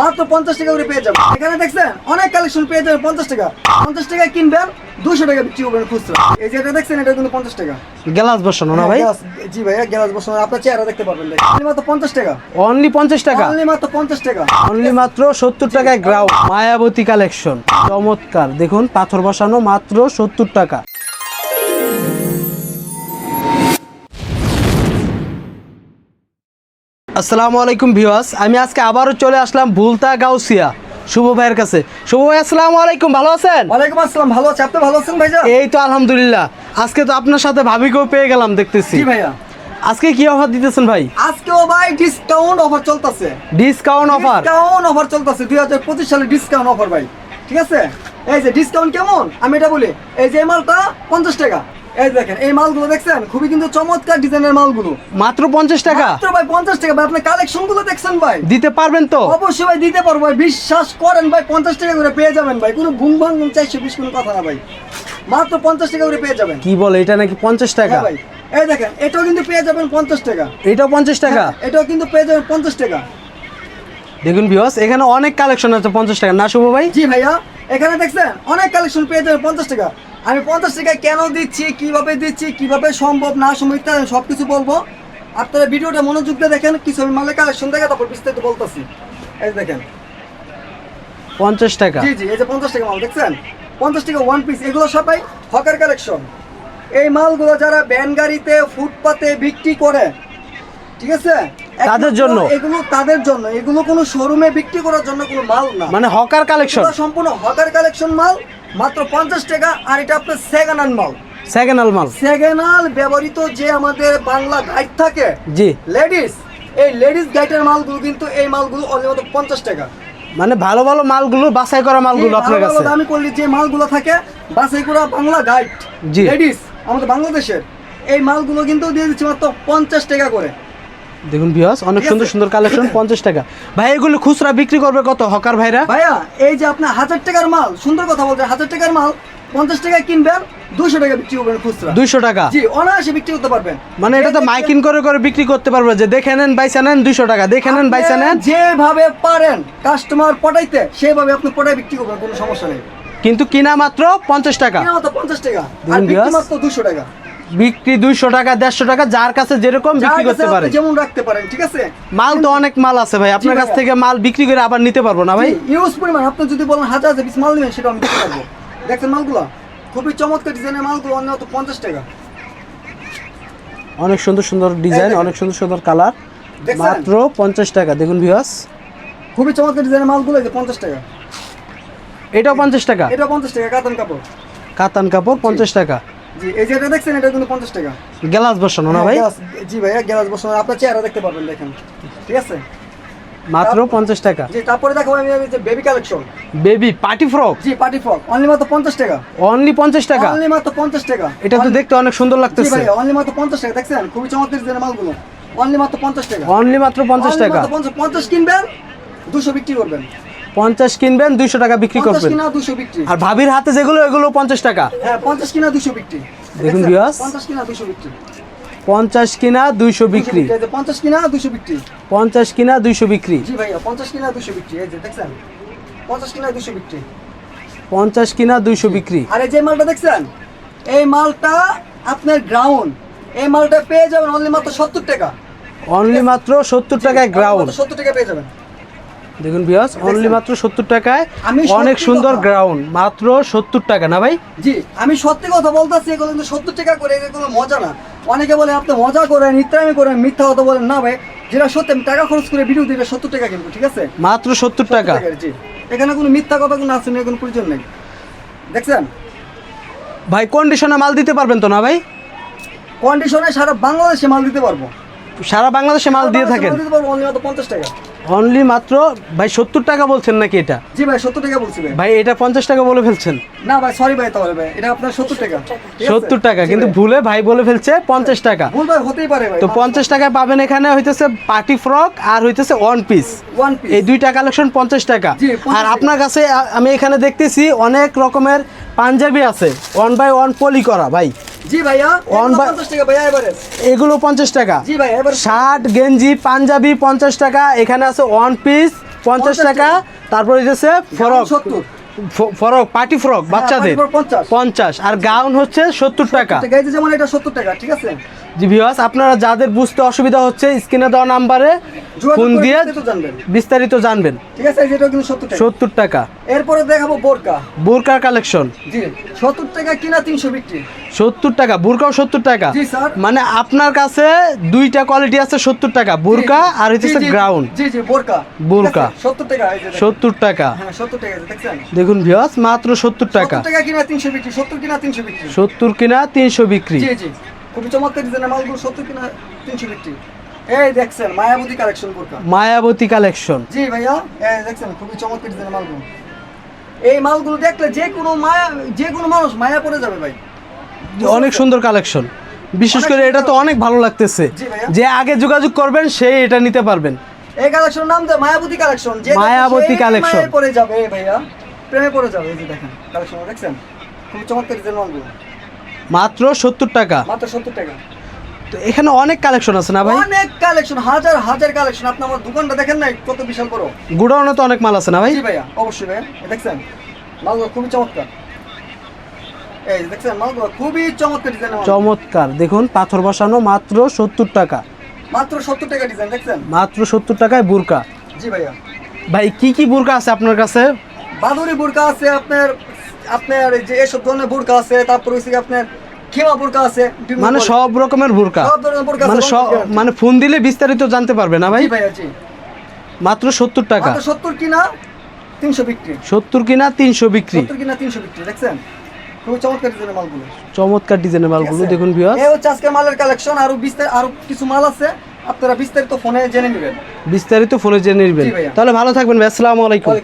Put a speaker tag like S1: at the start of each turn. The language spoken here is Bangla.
S1: মাত্র পঞ্চাশ টাকা করে পেয়ে যাবেন এখানে দেখছেন অনেক কালেকশন পেয়ে যাবেন পঞ্চাশ টাকা। পঞ্চাশ টাকা কিনবেন দুশো টাকা বিক্রি করবেন খুচরা। এই যে এটা দেখছেন এটা কিন্তু পঞ্চাশ টাকা।
S2: গ্লাস বসানো না ভাই?
S1: জি ভাইয়া গ্লাস বসানো। আপনার চেহারা দেখতে পারবেন দেখেন। মাত্র পঞ্চাশ টাকা।
S2: অনলি পঞ্চাশ টাকা?
S1: অনলি মাত্র পঞ্চাশ টাকা।
S2: অনলি মাত্র সত্তর টাকায় গ্রাউন্ড মায়াবতী কালেকশন চমৎকার। দেখুন পাথর বসানো মাত্র সত্তর টাকা। আসসালামু আলাইকুম ভিউয়ার্স। আমি আজকে আবারও চলে আসলাম ভুলতা গাউসিয়া। শুভ ভাইয়ের কাছে। শুভ ভাই আসসালামু আলাইকুম ভালো আছেন?
S1: ওয়ালাইকুম আসসালাম ভালো আছে। আপনি ভালো আছেন ভাইজা
S2: এই তো আলহামদুলিল্লাহ। আজকে তো আপনার সাথে ভাবিকেও পেয়ে গেলাম দেখতেছি।
S1: জি ভাইয়া।
S2: আজকে কি অফার দিতেছেন ভাই?
S1: আজকেও ভাই ডিসকাউন্ট অফার চলতেছে।
S2: ডিসকাউন্ট অফার
S1: ডিসকাউন্ট অফার চলতেছে। দুই হাজার পঁচিশ সালে ডিসকাউন্ট অফার ভাই। ঠিক আছে? এই যে ডিসকাউন্ট কেমন? আমি এটা বলি। এই যে মালটা পঞ্চাশ টাকা। এই দেখেন এই মালগুলো দেখছেন? খুবই কিন্তু চমৎকার ডিজাইনের মালগুলো।
S2: মাত্র পঞ্চাশ টাকা।
S1: মাত্র ভাই পঞ্চাশ টাকা ভাই আপনি কালেকশনগুলো দেখছেন ভাই?
S2: দিতে পারবেন তো?
S1: অবশ্যই ভাই দিতে পারব ভাই বিশ্বাস করেন ভাই পঞ্চাশ টাকা করে পেয়ে যাবেন ভাই কোনো ঘুম ভাঙ চারশো বিশ কোনো কথা না ভাই। মাত্র পঞ্চাশ টাকা করে পেয়ে যাবেন।
S2: কি বলে এটা নাকি পঞ্চাশ টাকা?
S1: হ্যাঁ ভাই এই দেখেন এটাও কিন্তু পেয়ে যাবেন পঞ্চাশ টাকা।
S2: এটাও পঞ্চাশ টাকা?
S1: হ্যাঁ, এটাও কিন্তু পেয়ে যাবেন পঞ্চাশ টাকা।
S2: দেখুন বিহস এখানে অনেক কালেকশন আছে পঞ্চাশ টাকা। না শুভ ভাই?
S1: জি ভাইয়া এখানে দেখছেন অনেক কালেকশন পেয়ে যাবেন পঞ্চাশ টাকা। আমি পঞ্চাশ টাকা কেন দিচ্ছি কীভাবে দিচ্ছি কীভাবে সম্ভব না সম্ভব ইত্যাদি সব কিছু বলব। আপনারা ভিডিওটা মনোযোগ দিয়ে দেখেন কিছু আমি মালের কালেকশন দেখে তারপর বিস্তারিত বলতেছি। এই দেখেন।
S2: পঞ্চাশ টাকা?
S1: জি জি এই যে পঞ্চাশ টাকা মাল দেখছেন? পঞ্চাশ টাকা ওয়ান পিস এগুলো সবাই হকার কালেকশন এই মালগুলো যারা ভ্যান গাড়িতে ফুটপাতে বিক্রি করে ঠিক আছে?
S2: তাদের জন্য?
S1: এগুলো তাদের জন্য এগুলো কোনো শোরুমে বিক্রি করার জন্য কোনো মাল না।
S2: মানে হকার কালেকশন
S1: সম্পূর্ণ হকার কালেকশন মাল মাত্র পঞ্চাশ টাকা আর এটা আপনার সেকেন্ড হ্যান্ড মাল।
S2: সেকেন্ড আল মাল।
S1: সেকেন্ড হ্যান্ড ব্যবহৃত যে আমাদের বাংলা গাইড থাকে
S2: জি।
S1: লেডিস এই লেডিস গাইডের মালগুলো কিন্তু এই মালগুলো অনলি পঞ্চাশ টাকা।
S2: মানে ভালো ভালো মালগুলো বাছাই করা মালগুলো আপনার কাছে?
S1: দামি করলে যে মালগুলো থাকে বাছাই করা বাংলা গাইড
S2: জি।
S1: লেডিস আমাদের বাংলাদেশের এই মালগুলো কিন্তু দিয়ে দিচ্ছি মাত্র পঞ্চাশ টাকা করে।
S2: দেখুন বিহস অনেক সুন্দর সুন্দর কালেকশন পঞ্চাশ টাকা। ভাই এগুলো খুচরা বিক্রি করবে কত হকার ভাইরা?
S1: ভাইয়া এই যে আপনার হাজার টাকার মাল সুন্দর কথা বলছে হাজার টাকার মাল পঞ্চাশ টাকা কিনবেন দুশো টাকা বিক্রি করবেন খুচরা।
S2: দুইশো টাকা?
S1: জি অনায়াসে বিক্রি করতে পারবেন।
S2: মানে এটা তো
S1: এই
S2: মাইকিং করে করে বিক্রি করতে পারবে যে দেখে নেন বাইসা নেন দুইশো টাকা দেখে নেন বাইসা নেন।
S1: যেভাবে পারেন কাস্টমার পটাইতে সেভাবে আপনি পটাই বিক্রি করবেন কোনো সমস্যা নেই।
S2: কিন্তু কিনা মাত্র পঞ্চাশ টাকা।
S1: কিনা মাত্র পঞ্চাশ টাকা আর বিক্রি মাত্র দুশো টাকা।
S2: বিক্রি দুইশো টাকা দেড়শো টাকা যার কাছে যেরকম বিক্রি করতে পারে
S1: যেমন রাখতে পারেন ঠিক আছে?
S2: মাল তো অনেক মাল আছে ভাই আপনার কাছ থেকে মাল বিক্রি করে আবার নিতে পারব না ভাই?
S1: ইউজ পরিমাণ। আপনি যদি বলেন হাজার হাজার পিস মাল নেবেন সেটা আমি দিতে পারব। দেখছেন মালগুলো? খুবই চমৎকার ডিজাইনের মালগুলো অন্য তো পঞ্চাশ টাকা।
S2: অনেক সুন্দর সুন্দর ডিজাইন অনেক সুন্দর সুন্দর কালার? মাত্র পঞ্চাশ টাকা দেখুন ভিউয়ার্স
S1: খুবই চমৎকার ডিজাইনের মালগুলো এই যে পঞ্চাশ টাকা।
S2: এটাও পঞ্চাশ টাকা?
S1: এটা পঞ্চাশ টাকা কাতান কাপড়।
S2: কাতান কাপড় পঞ্চাশ টাকা।
S1: জি এই যে দেখছেন এটা কিন্তু পঞ্চাশ টাকা।
S2: গ্লাস বসানো না ভাই?
S1: হ্যাঁ, জি ভাইয়া গ্লাস বসানো আপনার চেহারা দেখতে পারবেন দেখেন। ঠিক আছে?
S2: মাত্র পঞ্চাশ টাকা।
S1: জি তারপরে দেখো আমি আমি যে baby collection
S2: baby party frock
S1: জি পার্টি ফ্রক অনলি মাত্র পঞ্চাশ টাকা।
S2: অনলি পঞ্চাশ টাকা?
S1: অনলি মাত্র পঞ্চাশ টাকা।
S2: এটা তো দেখতে অনেক সুন্দর
S1: জি
S2: লাগতেছে।
S1: ভাইয়া অনলি মাত্র টাকা দেখছেন? খুবই চমৎকার ডিজাইনের মালগুলো। অনলি মাত্র পঞ্চাশ টাকা।
S2: অনলি মাত্র পঞ্চাশ
S1: Only
S2: টাকা।
S1: মাত্র পঞ্চাশ পঞ্চাশ কিনবেন দুশো বিক্রি করবেন।
S2: পঞ্চাশ কিনবেন দুইশো টাকা বিক্রি করবেন।
S1: কিনা দুশো বিক্রি।
S2: আর ভাবির হাতে যেগুলো এগুলো পঞ্চাশ টাকা।
S1: হ্যাঁ পঞ্চাশ কিনা দুশো বিক্রি।
S2: দেখুন viewers।
S1: পঞ্চাশ কিনা দুশো বিক্রি।
S2: পঞ্চাশ কিনা দুইশো বিক্রি।
S1: পঞ্চাশ কিনা দুশো বিক্রি।
S2: পঞ্চাশ কিনা দুইশো বিক্রি।
S1: জি ভাইয়া পঞ্চাশ কিনা দুশো বিক্রি। এই যে দেখছেন? পঞ্চাশ কিনা দুশো বিক্রি।
S2: পঞ্চাশ কিনা দুইশো বিক্রি।
S1: আর এই যে মালটা দেখছেন? এই মালটা আপনার গ্রাউন্ড এই মালটা পেয়ে যাবেন অনলি মাত্র সত্তর টাকা।
S2: অনলি মাত্র সত্তর টাকায় গ্রাউন্ড
S1: সত্তর টাকা পেয়ে যাবেন।
S2: দেখুন বিয়াস অনলি মাত্র সত্তর টাকায়
S1: আমি
S2: অনেক সুন্দর গ্রাউন্ড মাত্র সত্তর টাকা না ভাই?
S1: জি আমি সত্যি কথা বলতেছি এগুলো কিন্তু সত্তর টাকা করে এগুলো মজা না। অনেকে বলে আপনি মজা করেন ইত্রামি করেন মিথ্যা কথা বলেন। না ভাই যেটা সত্যি আমি টাকা খরচ করে ভিডিও দিই সত্তর টাকা কিনবো ঠিক আছে?
S2: মাত্র সত্তর টাকা।
S1: জি। এখানে কোনো মিথ্যা কথা কোনো আছে না কোনো প্রয়োজন নেই। দেখছেন?
S2: ভাই কন্ডিশনে মাল দিতে পারবেন তো না ভাই?
S1: কন্ডিশনে সারা বাংলাদেশে মাল দিতে পারব।
S2: সারা বাংলাদেশে মাল দিয়ে থাকেন।
S1: দিতে পারব অনলি মাত্র পঞ্চাশ টাকা।
S2: অনলি মাত্র ভাই সত্তর টাকা বলছেন নাকি এটা?
S1: জি ভাই সত্তর টাকা বলছি ভাই।
S2: ভাই এটা পঞ্চাশ টাকা বলে ফেলছেন।
S1: না ভাই সরি ভাই তাহলে ভাই এটা আপনার সত্তর টাকা।
S2: সত্তর টাকা কিন্তু ভুলে ভাই বলে ফেলছে পঞ্চাশ টাকা।
S1: ভুল ভাই হতেই পারে ভাই।
S2: তো পঞ্চাশ টাকায় পাবেন এখানে হইতেছে পার্টি ফ্রক আর হইতেছে ওয়ান পিস
S1: ওয়ান পিস
S2: এই দুইটা কালেকশন পঞ্চাশ টাকা। আর আপনার কাছে আমি এখানে দেখতেছি অনেক রকমের পাঞ্জাবি আছে। ওয়ান বাই ওয়ান পলি করা ভাই।
S1: জি ভাইয়া
S2: On
S1: এগুলো
S2: by-
S1: পঞ্চাশ টাকা ভাইয়া এবারে।
S2: এগুলো পঞ্চাশ টাকা।
S1: জি ভাই
S2: শার্ট গেঞ্জি পাঞ্জাবি পঞ্চাশ টাকা এখানে আছে ওয়ান পিস পঞ্চাশ টাকা তারপর হচ্ছে ফরক ফরক পার্টি ফ্রক বাচ্চাদের।
S1: 50
S2: পঞ্চাশ। আর গাউন হচ্ছে সত্তর টাকা।
S1: যেমন এটা সত্তর টাকা ঠিক আছে?
S2: জি ভিওয়াস আপনারা যাদের বুঝতে অসুবিধা হচ্ছে স্ক্রিনে দেওয়া নাম্বারে ফোন দিয়ে
S1: বিস্তারিত জানবেন। ঠিক আছে যেটা কিন্তু সত্তর টাকা।
S2: সত্তর টাকা।
S1: এরপরে দেখাবো বোরকা।
S2: বুরকার কালেকশন।
S1: জি সত্তর টাকা কিনা তিনশো বিক্রি।
S2: সত্তর টাকা বুরকাও সত্তর টাকা।
S1: জি, স্যার।
S2: মানে আপনার কাছে দুইটা কোয়ালিটি আছে সত্তর টাকা বুরকা। আর হচ্ছে গ্রাউন্ড
S1: জি। জি বোরকা।
S2: বোরকা।
S1: সত্তর টাকা এই যে দেখেন।
S2: সত্তর টাকা।
S1: হ্যাঁ সত্তর টাকা এই দেখছেন?
S2: দেখুন ভিওয়াস মাত্র সত্তর টাকা।
S1: সত্তর টাকা কিনা তিনশো বিক্রি সত্তর কিনা তিনশো বিক্রি।
S2: সত্তর কিনা তিনশো বিক্রি।
S1: জি জি। খুবই চমৎকার ডিজাইনের মালগুলো সত্তর কিনা তিনশো বিক্রি এই দেখছেন মায়াবতী কালেকশন বোরকা।
S2: মায়াবতী কালেকশন
S1: জি ভাইয়া এই দেখছেন খুবই চমৎকার ডিজাইনের মালগুলো। এই মালগুলো দেখলে যে কোনো মায়া যে কোনো মানুষ মায়া পড়ে যাবে ভাই।
S2: অনেক সুন্দর কালেকশন বিশেষ করে এটা তো অনেক ভালো লাগতেছে। যে আগে যোগাযোগ করবেন সেই এটা নিতে পারবেন।
S1: এই কালেকশনের নাম মায়াবতী কালেকশন যে
S2: মায়াবতী
S1: কালেকশন পড়ে যাবে ভাইয়া। প্রেমে পড়ে যাবে এই যে দেখেন কালেকশন দেখছেন? খুব চমৎকার ডিজাইন মালগুলো।
S2: মাত্র সত্তর টাকা।
S1: মাত্র সত্তর টাকা।
S2: তো এখানে অনেক কালেকশন আছে না ভাই?
S1: অনেক কালেকশন হাজার হাজার কালেকশন। আপনি আমার দোকানটা দেখেন নাই? কত বিশাল বড়।
S2: গুডাউনে তো অনেক মাল আছে না ভাই?
S1: জি ভাইয়া অবশ্যই ভাইয়া। দেখছেন মালগুলো খুবই চমৎকার। এই দেখছেন মালগুলো খুবই চমৎকার ডিজাইন
S2: চমৎকার। দেখুন পাথর বসানো মাত্র সত্তর টাকা।
S1: মাত্র সত্তর টাকা ডিজাইন দেখছেন?
S2: মাত্র সত্তর টাকায় বুরকা।
S1: জি ভাইয়া।
S2: ভাই কি কি বুরকা আছে আপনার কাছে?
S1: বাদুরি বোরকা আছে আপনার আপনার যে এসব ধরনের বোরকা আছে তারপর হচ্ছে আপনার আছে
S2: মানে সব রকমের বুরকা। মানে। মানে ফোন দিলে বিস্তারিত জানতে পারবে না ভাই? মাত্র সত্তর টাকা।
S1: সত্তর কিনা তিনশো বিক্রি।
S2: সত্তর কিনা তিনশো বিক্রি।
S1: কিনা তিনশো বিক্রি দেখছেন? চমৎকার ডিজাইনের মালগুলো?
S2: দেখুন বিয়াস
S1: এই হচ্ছে আজকে মালের কালেকশন আরও বিস্তার আরও কিছু মাল আছে আপনারা বিস্তারিত ফোনে জেনে নেবেন।
S2: বিস্তারিত ফোনে জেনে নেবেন। তাহলে ভালো থাকবেন আসসালামু আলাইকুম।